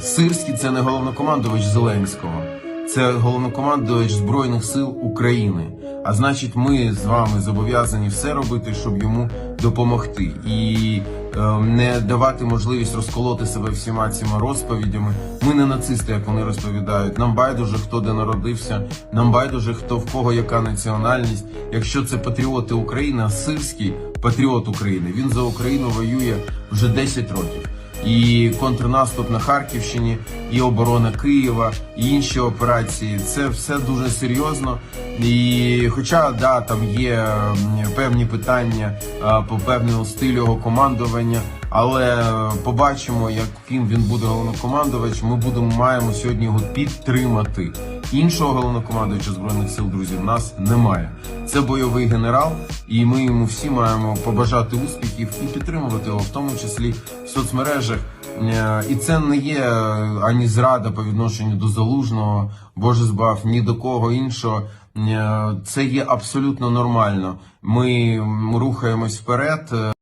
Сирський це не головнокомандувач Зеленського, це головнокомандувач Збройних сил України. А значить, ми з вами зобов'язані все робити, щоб йому допомогти, і е, не давати можливість розколоти себе всіма цими розповідями. Ми не нацисти, як вони розповідають. Нам байдуже, хто де народився, нам байдуже, хто в кого яка національність. Якщо це патріоти України, а Сирський патріот України. Він за Україну воює вже 10 років. І контрнаступ на Харківщині, і оборона Києва, і інші операції. Це все дуже серйозно. І хоча да, там є певні питання а, по певному стилю його командування, але побачимо, яким він буде головнокомандувач. Ми будемо маємо сьогодні його підтримати. Іншого головнокомандувача збройних сил, друзі, в нас немає. Це бойовий генерал, і ми йому всі маємо побажати успіхів і підтримувати його, в тому числі в соцмережах. Е, І це не є е, ані зрада по відношенню до залужного, Боже збав, ні до кого іншого. Е, Це є абсолютно нормально. Ми рухаємось вперед.